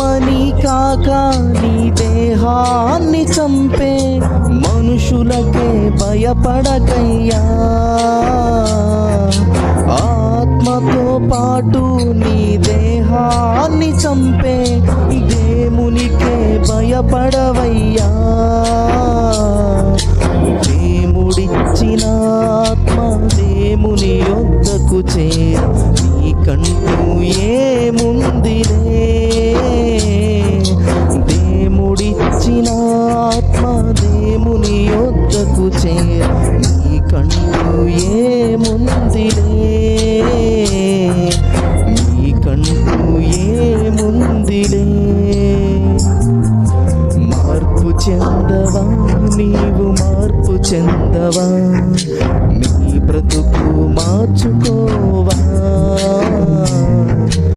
ఆత్మని కాక నీ దేహాన్ని చంపే మనుషులకే భయపడకయ్యా. ఆత్మతో పాటు నీ దేహాన్ని చంపే దేవునికే భయపడవయ్యా. దేవుడిచ్చిన ఆత్మ దేవుని యొద్దకు చేర చే నీ కంటూ ఏముందిలే నీ కంటూ ఏముందిలే మార్పు చెందవా నీవు మార్పు చెందవా? నీ బ్రతుకు మార్చుకో.